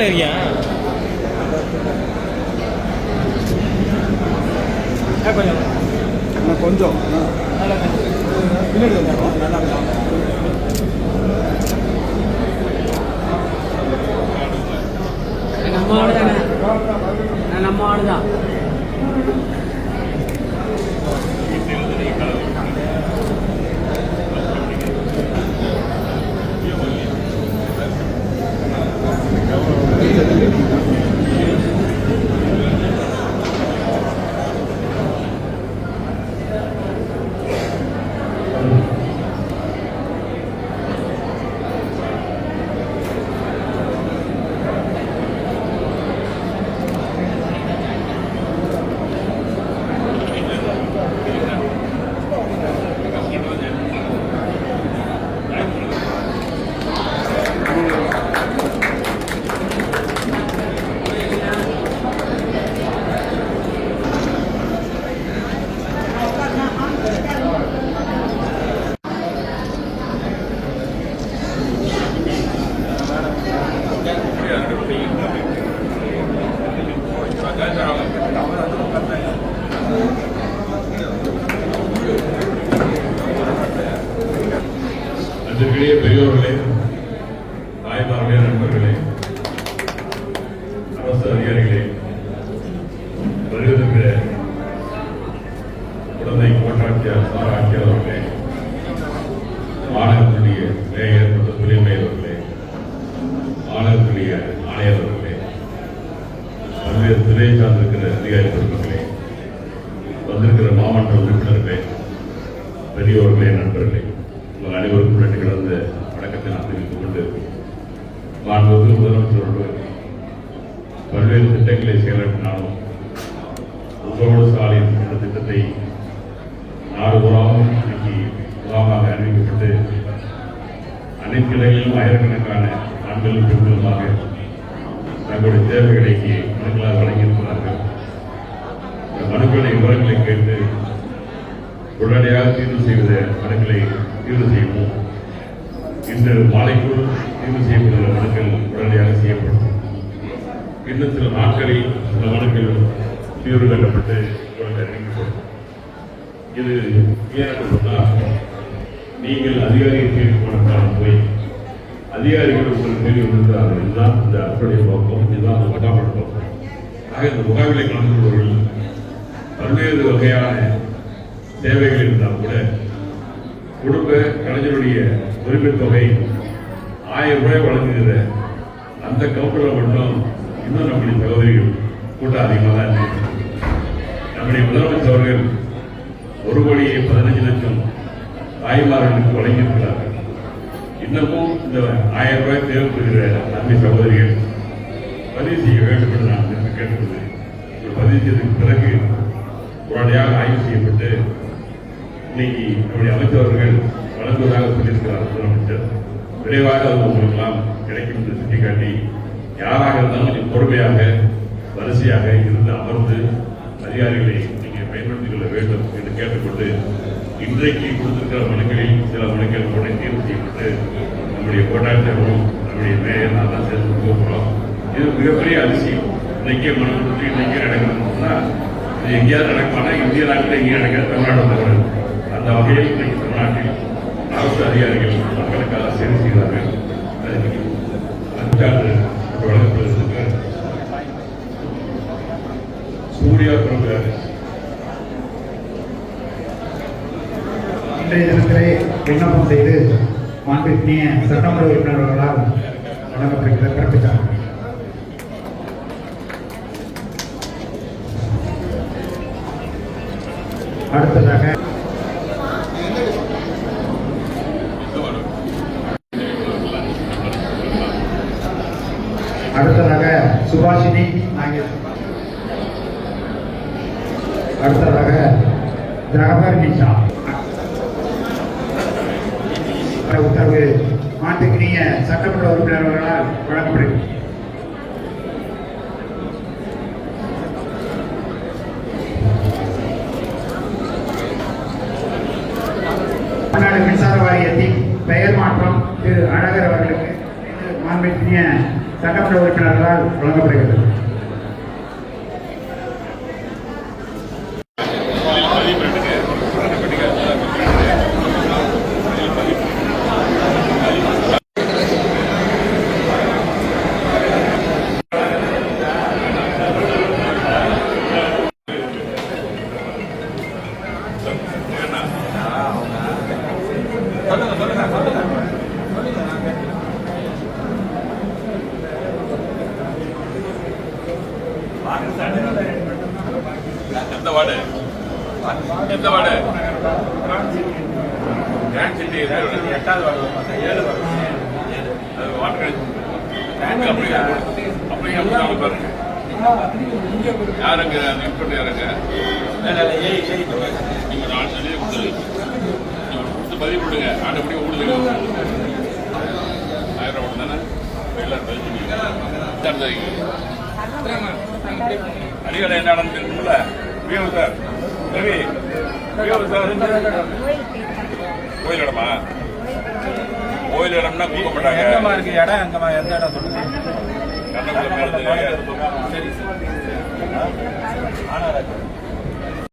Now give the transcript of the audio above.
பக்கத்தில் இருக்கியா? கொஞ்சம். கொஞ்சம். பின்னாடி நல்லா நம்ம ஆடு தானே? நம்ம ஆடு தான் அன்பிற்கிடையே பெரியோர்களே தாய்மார்களே நண்பர்களே அரசு அதிகாரிகளே வருகின்ற குழந்தை கோட்டாட்சியர் சார் ஆட்சியர் அவர்களே மாநகரத்துடைய மேயர் மற்றும் துணை மேயர் அவர்களே மாநகரத்துடைய ஆணையர் அவர்களே பல்வேறு துறையை சார்ந்திருக்கிற அதிகாரி பெருமக்களே வந்திருக்கிற மாவட்ட உறுப்பினர்களே பெரியோர்களே நண்பர்களே உங்கள் அனைவருக்கும் நன்றி கலந்த வணக்கத்தை நான் தெரிவித்துக் கொண்டு மாண்புமிகு முதலமைச்சரோடு பல்வேறு திட்டங்களை செயலாற்றினாலும் உங்களோடு சாலையின் என்ற திட்டத்தை நாடு பூராவும் இன்னைக்கு முகாமாக அறிவிக்கப்பட்டு அனைத்து இடங்களிலும் ஆயிரக்கணக்கான ஆண்களும் பெண்களுமாக தங்களுடைய தேவைகளுக்கு மனுக்களாக வழங்கியிருக்கிறார்கள். மனுக்களை விவரங்களை கேட்டு உடனடியாக தீர்வு செய்வத மனுக்களை தீர்வு செய்வோம். இன்று மாலைக்குள் தீர்வு செய்யப்படுகிற மனுக்கள் உடனடியாக செய்யப்படும். இன்னும் சில நாட்களில் சில மனுக்கள் தீர்வு கட்டப்பட்டு உங்களுக்கு அறிவிக்கப்படும் இது ஏன் சொன்னால் நீங்கள் அதிகாரியை கேள்வி போனதால் போய் அதிகாரிகள் உங்களுக்கு கேள்வி வந்திருந்தார்கள் இதுதான் இந்த அற்புடைய நோக்கம் இதுதான் அந்த முகாமோட நோக்கம். ஆக இந்த முகாமிலை கலந்து கொள்வர்கள் பல்வேறு வகையான தேவைகள் இருந்தால் கூட குடும்ப கலைஞருடைய உரிமை தொகை ஆயிரம் ரூபாய் வழங்குகிற அந்த கவுண்டரில் மட்டும் இன்னும் நம்முடைய சகோதரிகள் கூட்டம் அதிகமாக தான் இருக்கு. நம்முடைய முதலமைச்சர் அவர்கள் ஒரு கோடியே பதினஞ்சு லட்சம் தாய்மார்களுக்கு வழங்கியிருக்கிறார்கள். இன்னமும் இந்த ஆயிரம் ரூபாய் தேவைப்படுகிற அன்பை சகோதரிகள் பதிவு செய்ய வேண்டும் என்று நான் கேட்டுக்கொள்கிறேன். பதிவு செய்ததுக்கு பிறகு உடனடியாக ஆய்வு செய்யப்பட்டு இன்னைக்கு நம்முடைய அமைச்சர்கள் வழங்குவதாக சொல்லியிருக்கிறார் முதலமைச்சர். விரைவாக அது உங்களுக்கெல்லாம் கிடைக்கும் என்று சுட்டிக்காட்டி யாராக இருந்தாலும் கொஞ்சம் பொறுமையாக வரிசையாக இருந்து அமர்ந்து அதிகாரிகளை நீங்கள் பயன்படுத்திக் கொள்ள வேண்டும் என்று கேட்டுக்கொண்டு இன்றைக்கு கொடுத்திருக்கிற மனுக்களில் சில மனுக்கள் உடனே தீர்வு செய்யப்பட்டு நம்முடைய கோட்டாட்சியரும் நம்முடைய மேயர் நான் தான் சேர்ந்து கொடுக்க போகிறோம் இது மிகப்பெரிய அதிசயம். இன்னைக்கே மனம் கொடுத்து இன்னைக்கே நடக்கணும்னா எங்கேயாவது நடக்குமானா இந்திய நாட்டில் எங்கேயும் நடக்காது தமிழ்நாடு தவிர அந்த வகையில் இன்றைக்கு தமிழ்நாட்டில் அரசு அதிகாரிகள் மக்களுக்காக சேவை செய்கிறார்கள் அஞ்சாண்டு வழங்கப்படுவதற்கு சூர்யா பிரபு இன்றைய தினத்திலே விண்ணப்பம் செய்து மாண்புமிய சட்டமன்ற உறுப்பினர்களால் வழங்கப்படுகிற பிறப்பித்தார்கள் அடுத்ததாக அடுத்ததாக சுபாஷினி நாகேஷ் அடுத்ததாக ஜகபர் நிஷா உத்தரவு மாண்புக்கினிய சட்டமன்ற உறுப்பினர்களால் வழங்கப்படுகிறது. மின்சார வாரியத்தின் சட்டமன்ற உறுப்பினர்களால் வழங்கப்படுகிறது. கிராண்ட் சிட்டி எட்டாவது வார்டு ஏழு வார்டு அது வாட்டர் அப்படியே அப்படியே பாருங்க யாருங்க அந்த யாருங்க நீங்க நாலு சொல்லி கொடுத்து பதிவு கொடுங்க ஆட்டப்படியே ஓடுது ஆயிரம் ஓடு தானே எல்லாரும் பதிவு பண்ணிங்க அடிக்கடி என்ன நடந்துருக்குல்ல ரவி கோயில் இடமா கோயில் இடம்னா கொடுக்க மாட்டாங்க. எங்கம்மா இருக்கு? இடம் எங்கம்மா? எந்த இடம் சொல்லுங்க. கண்ணகுளம் மேல சரி சார். ஆனா